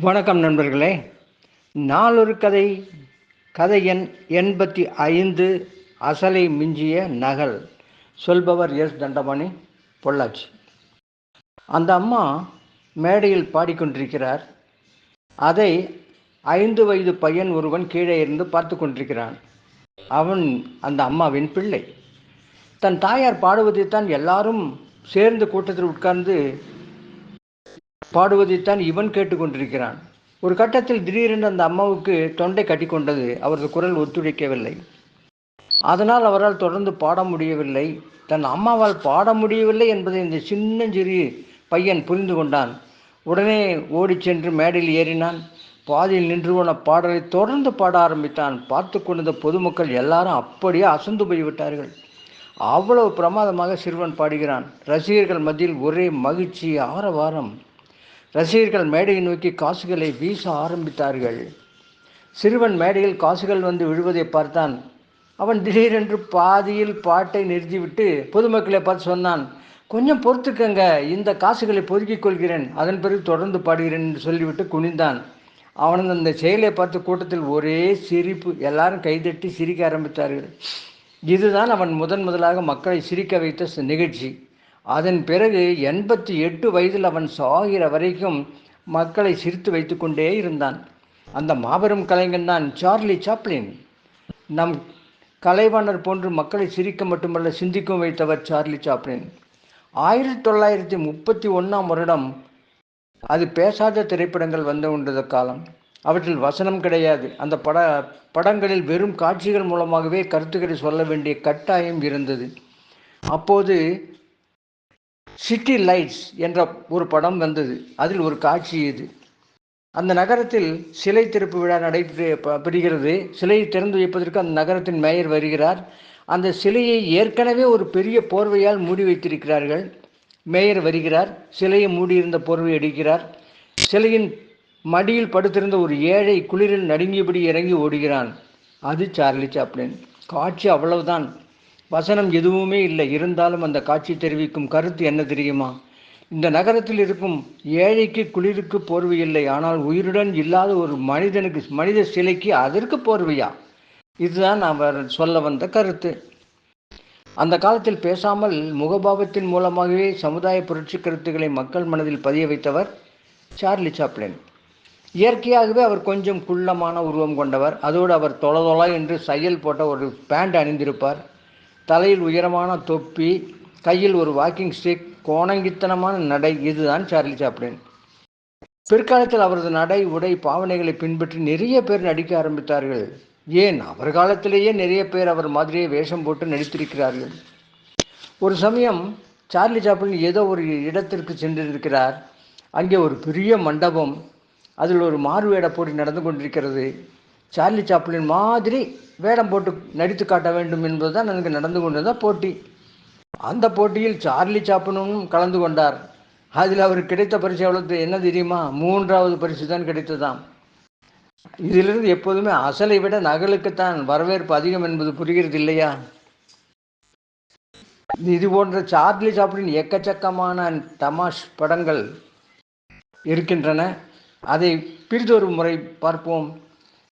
வணக்கம் நண்பர்களே. நாளொரு கதை கதை எண் எண்பத்தி ஐந்து அசலை மிஞ்சிய நகல். சொல்பவர் எஸ் தண்டபாணி பொள்ளாச்சி. அந்த அம்மா மேடையில் பாடிக்கொண்டிருக்கிறார். அதை ஐந்து வயது பையன் ஒருவன் கீழே இருந்து பார்த்து கொண்டிருக்கிறான். அவன் அந்த அம்மாவின் பிள்ளை. தன் தாயார் பாடுவதைத்தான் எல்லாரும் சேர்ந்து கூட்டத்தில் உட்கார்ந்து பாடுவதைத்தான் இவன் கேட்டுக்கொண்டிருக்கிறான். ஒரு கட்டத்தில் திடீரென்று அந்த அம்மாவுக்கு தொண்டை கட்டிக்கொண்டது அவரது குரல் ஒத்துழைக்கவில்லை. அதனால் அவரால் தொடர்ந்து பாட முடியவில்லை. தன் அம்மாவால் பாட முடியவில்லை என்பதை இந்த சின்னஞ்சிறு பையன் புரிந்து கொண்டான். உடனே ஓடிச் சென்று மேடையில் ஏறினான். பாதியில் நின்று போன பாடலை தொடர்ந்து பாட ஆரம்பித்தான். பார்த்து கொண்டிருந்த பொதுமக்கள் எல்லாரும் அப்படியே அசந்து போய்விட்டார்கள். அவ்வளவு பிரமாதமாக சிறுவன் பாடுகிறான். ரசிகர்கள் மத்தியில் ஒரே மகிழ்ச்சி ஆரவாரம். ரசிகர்கள் மேடையை நோக்கி காசுகளை வீச ஆரம்பித்தார்கள். சிறுவன் மேடையில் காசுகள் வந்து விழுவதை பார்த்தான். அவன் திடீரென்று பாதியில் பாட்டை நிறுத்திவிட்டு பொதுமக்களை பார்த்து சொன்னான் கொஞ்சம் பொறுத்துக்கங்க இந்த காசுகளை பொதுக்கிக் கொள்கிறேன் அதன் பிறகு தொடர்ந்து பாடுகிறேன் என்று சொல்லிவிட்டு குனிந்தான். அவனது அந்த செயலை பார்த்து கூட்டத்தில் ஒரே சிரிப்பு எல்லாரும் கைதட்டி சிரிக்க ஆரம்பித்தார்கள். இதுதான் அவன் முதன் முதலாக மக்களை சிரிக்க வைத்த நிகழ்ச்சி. அதன் பிறகு எண்பத்தி எட்டு வயதில் அவன் சாகிற வரைக்கும் மக்களை சிரித்து வைத்து கொண்டே இருந்தான். அந்த மாபெரும் கலைஞன் தான் சார்லி சாப்ளின். நம் கலைவாணர் போன்று மக்களை சிரிக்க மட்டுமல்ல சிந்திக்கும் வைத்தவர் சார்லி சாப்ளின். ஆயிரத்தி தொள்ளாயிரத்தி முப்பத்தி ஒன்றாம் வருடம் அது பேசாத திரைப்படங்கள் வந்து கொண்டது காலம். அவற்றில் வசனம் கிடையாது. அந்த பட படங்களில் வெறும் காட்சிகள் மூலமாகவே கருத்துக்களை சொல்ல வேண்டிய கட்டாயம் இருந்தது. அப்போது சிட்டி லைட்ஸ் என்ற ஒரு படம் வந்தது. அதில் ஒரு காட்சி இது. அந்த நகரத்தில் சிலை திறப்பு விழா நடைபெறுகிறது சிலையை திறந்து வைப்பதற்கு அந்த நகரத்தின் மேயர் வருகிறார். அந்த சிலையை ஏற்கனவே ஒரு பெரிய போர்வையால் மூடி வைத்திருக்கிறார்கள். மேயர் வருகிறார். சிலையை மூடியிருந்த போர்வை அடிக்கிறார் சிலையின் மடியில் படுத்திருந்த ஒரு ஏழை குளிரில் நடுங்கியபடி இறங்கி ஓடுகிறான். அது சார்லி சாப்ளின். காட்சி அவ்வளவுதான். வசனம் எதுவுமே இல்லை. இருந்தாலும் அந்த காட்சி தெரிவிக்கும் கருத்து என்ன தெரியுமா? இந்த நகரத்தில் இருக்கும் ஏழைக்கு குளிருக்கு போர்வை இல்லை. ஆனால் உயிருடன் இல்லாத ஒரு மனிதனுக்கு மனித சிலைக்கு அதற்கு போர்வையா? இதுதான் அவர் சொல்ல வந்த கருத்து. அந்த காலத்தில் பேசாமல் முகபாவத்தின் மூலமாகவே சமுதாய புரட்சி கருத்துக்களை மக்கள் மனதில் பதிய வைத்தவர் சார்லி சாப்ளின். இயற்கையாகவே அவர் கொஞ்சம் குள்ளமான உருவம் கொண்டவர். அதோடு அவர் தொலதொலா என்று செயல் போட்ட ஒரு பேண்ட் அணிந்திருப்பார். தலையில் உயரமான தொப்பி கையில் ஒரு வாக்கிங் ஸ்டிக் கோணங்கித்தனமான நடை இதுதான் சார்லி சாப்ளின். பிற்காலத்தில் அவரது நடை உடை பாவனைகளை பின்பற்றி நிறைய பேர் நடிக்க ஆரம்பித்தார்கள். ஏன்? அவர் காலத்திலேயே நிறைய பேர் அவர் மாதிரியே வேஷம் போட்டு நடித்திருக்கிறார்கள். ஒரு சமயம் சார்லி சாப்ளின் ஏதோ ஒரு இடத்திற்கு சென்றிருக்கிறார். அங்கே ஒரு பெரிய மண்டபம் அதில் ஒரு மாறுவேட போட்டி நடந்து கொண்டிருக்கிறது. சார்லி சாப்ளின் மாதிரி வேடம் போட்டு நடித்து காட்ட வேண்டும் என்பதுதான் எனக்கு நடந்து கொண்டிருந்த போட்டி. அந்த போட்டியில் சார்லி சாப்ளினும் கலந்து கொண்டார். அதில் அவர் கிடைத்த பரிசு எவ்வளவு? என்ன தெரியுமா? மூன்றாவது பரிசு தான் கிடைத்ததாம். இதிலிருந்து எப்போதுமே அசலை விட நகலுக்குத்தான் வரவேற்பு அதிகம் என்பது புரிகிறது இல்லையா? இது போன்ற சார்லி சாப்ளின் எக்கச்சக்கமான தமாஷ் படங்கள் இருக்கின்றன. அதை பிரிதொரு முறை பார்ப்போம்.